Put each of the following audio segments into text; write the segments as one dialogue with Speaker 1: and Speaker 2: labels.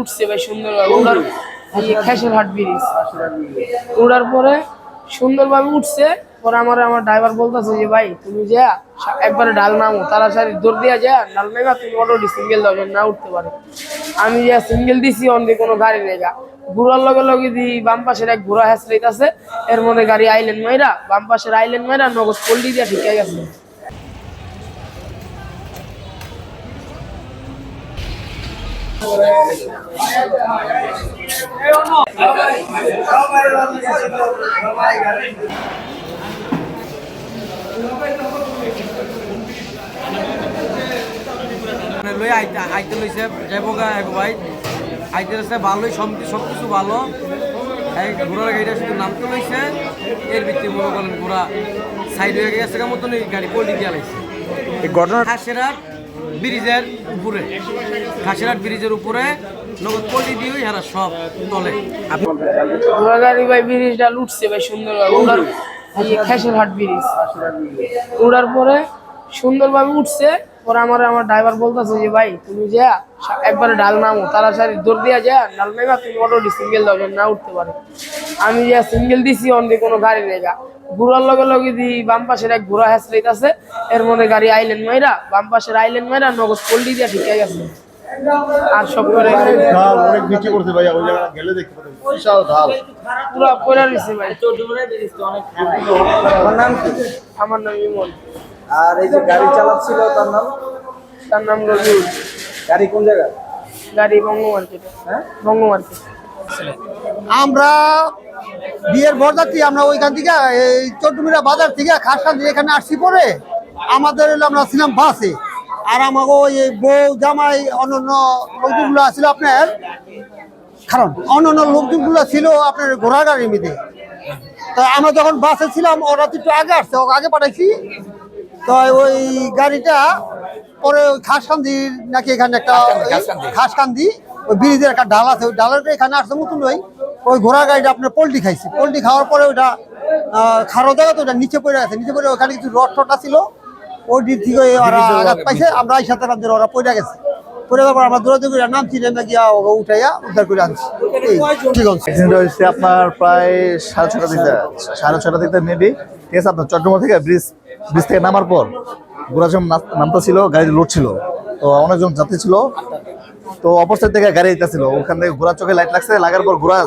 Speaker 1: উঠছে ভাই সুন্দরভাবে। উড়ার এই খেসের হাট ব্রিজ। উড়ার পরে সুন্দরভাবে উঠছে। পরে আমার আমার ড্রাইভার বলতেছে যে, ভাই, তুমি যা একবারে ডাল নামো, তাড়াতাড়ি দৌড় দিয়া যা, ডাল নেবা তুমি অটোটি সিঙ্গেল দাও না উঠতে পারো। আমি যা সিঙ্গেল দিছি অন দিয়ে কোনো গাড়ি নেই গা। ঘুরার লগে লগে দি বাম পাশের এক ঘোড়া হ্যাসরাইত আছে এর মধ্যে গাড়ি আইলেন মাইরা বাম পাশের আইলেন মাইরা নগদ পল্লি দিয়া ঠিক গেছে।
Speaker 2: লই আইতে আইতে লইছে যাইব গা এক ভাই। আইতে লইছে ভালোই সব সব কিছু ভালো। এই ঘোড়ার গাড়িটা শুধু নামতে লইছে। এর ভিত্তি মনে করেন ঘোড়া সাইড হয়ে গেছে মতন এই গাড়ি পল্টি দিয়া লাইছে।
Speaker 3: এই ঘটনা
Speaker 2: খাসেরাট ব্রিজের উপরে খাসিরাট ব্রিজের উপরে নগদ পল্টি দিয়ে এরা সব তলে।
Speaker 1: ব্রিজটা লুটছে ভাই সুন্দরভাবে। খাসিরহাট ব্রিজ। উড়ার পরে সুন্দরভাবে উঠছে। পরে আমার আমার ড্রাইভার বলতেছে যে ভাই তুমি যা একবারে ডাল নামো তারা তাড়াতাড়ি দৌড় দিয়া যা ডাল নেবা তুমি অটোটি সিঙ্গেল দাও যেন না উঠতে পারে। আমি যা সিঙ্গেল দিছি অন দিয়ে কোনো গাড়ি নেই গা। ঘোরার লগে লগে দি বাম পাশের এক ঘোড়া হ্যাসরাইত আছে এর মধ্যে গাড়ি আইলেন মাইরা বাম পাশের আইলেন মাইরা নগদ পল্লি দিয়া ঠিক হয়ে গেছে। আর সব করে
Speaker 4: অনেক নিচে করছে ভাইয়া ওই জায়গায় গেলে দেখতে পাবেন। বিশাল ঢাল।
Speaker 1: পুরো পয়লা ভাই।
Speaker 3: আমার নাম কি?
Speaker 1: আমার নাম ইমন।
Speaker 3: আর এই যে গাড়ি চালাচ্ছিল তার নাম?
Speaker 1: তার নাম রবিউল।
Speaker 3: গাড়ি কোন জায়গা?
Speaker 1: গাড়ি বঙ্গ মার্কেটে
Speaker 3: হ্যাঁ?
Speaker 1: বঙ্গ মার্কেট
Speaker 5: আমরা বিয়ের বরযাত্রী আমরা ওইখান থেকে এই চট্টমিরা বাজার থেকে খাসখান দিয়ে এখানে আসছি পরে। আমাদের হলো আমরা ছিলাম বাসে। আর আমাকে ওই বউ জামাই অন্যান্য লোকজনগুলো ছিল আপনার কারণ অন্যান্য লোকজনগুলো ছিল আপনার ঘোড়া গাড়ির মধ্যে। তো আমরা যখন বাসে ছিলাম ওরা তো একটু আগে আসছে ওকে আগে পাঠাইছি। তো ওই গাড়িটা পরে ওই খাসকান্দি নাকি এখানে একটা খাসকান্দি ওই ব্রিজের একটা ডাল আছে ওই ডালের এখানে আসছে মতন ওই ওই ঘোড়া গাড়িটা আপনার পোল্ট্রি খাইছি। পোল্ট্রি খাওয়ার পরে ওইটা খারো জায়গা তো ওটা নিচে পড়ে আছে নিচে পড়ে ওখানে কিছু রড টটা ছিল ওই দিক থেকে ওরা আঘাত পাইছে আমরা এই সাথে রাজ্যের ওরা পড়ে গেছে। পড়ে যাওয়ার পর আমরা দৌড়াদৌড়ি করে নামছি নেমে গিয়া উঠাইয়া উদ্ধার করে আনছি। ঠিক আছে।
Speaker 4: অ্যাক্সিডেন্ট হয়েছে আপনার প্রায় সাড়ে ছটা দিতে সাড়ে ছটা দিতে মেবি ঠিক আছে আপনার চট্টগ্রাম থেকে ব্রিজ ব্রিজ থেকে নামার পর ঘোড়া যখন নামতে ছিল গাড়ি লোড ছিল। তো অনেকজন যাত্রী ছিল। তো অপর সাইড থেকে গাড়ি যেতেছিল ওখান থেকে ঘোড়া চোখে লাইট লাগছে, লাগার পর ঘোড়া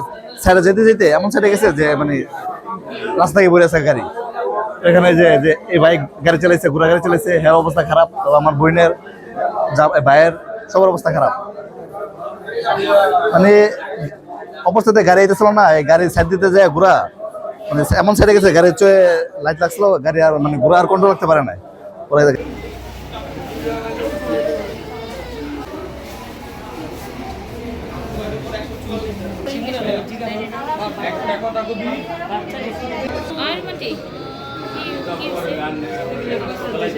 Speaker 4: সাইডে যেতে যেতে এমন সাইডে গেছে যে মানে রাস্তা থেকে পড়ে আছে গাড়ি। এখানে যে যে এই বাইক গাড়ি চালাইছে, ঘোড়া গাড়ি চালাইছে হ্যাঁ অবস্থা খারাপ। তো আমার বোনের ভাইয়ের সবার অবস্থা খারাপ। মানে অবস্থাতে গাড়ি আইতেছিল না, এই গাড়ি সাইড দিতে যায় ঘোরা মানে এমন সাইডে গেছে, গাড়ির চয়ে লাইট লাগছিল, গাড়ি আর মানে ঘোরা আর কন্ট্রোল রাখতে পারে না
Speaker 6: আর মাটি? কি কি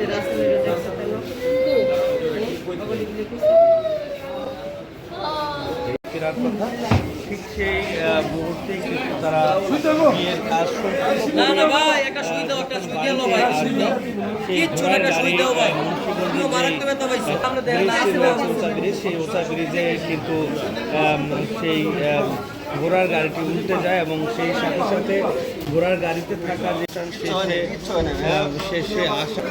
Speaker 7: সেই মুহূর্তে কিন্তু তারা বিয়ের কাজ
Speaker 2: না না ভাই একটা সুই দাও একটা সুই দিয়ে ভাই সুই দাও কিচ্ছু না
Speaker 7: ঘোড়ার
Speaker 2: একটা সুই দাও ভাই। মারাত্মক ব্যথা সামনে না
Speaker 7: ব্রিজ সেই ওসা কিন্তু সেই ঘোড়ার গাড়িটি উল্টে যায় এবং সেই সাথে সাথে ঘোড়ার গাড়িতে থাকা যে শেষে আম, শেষে আসা।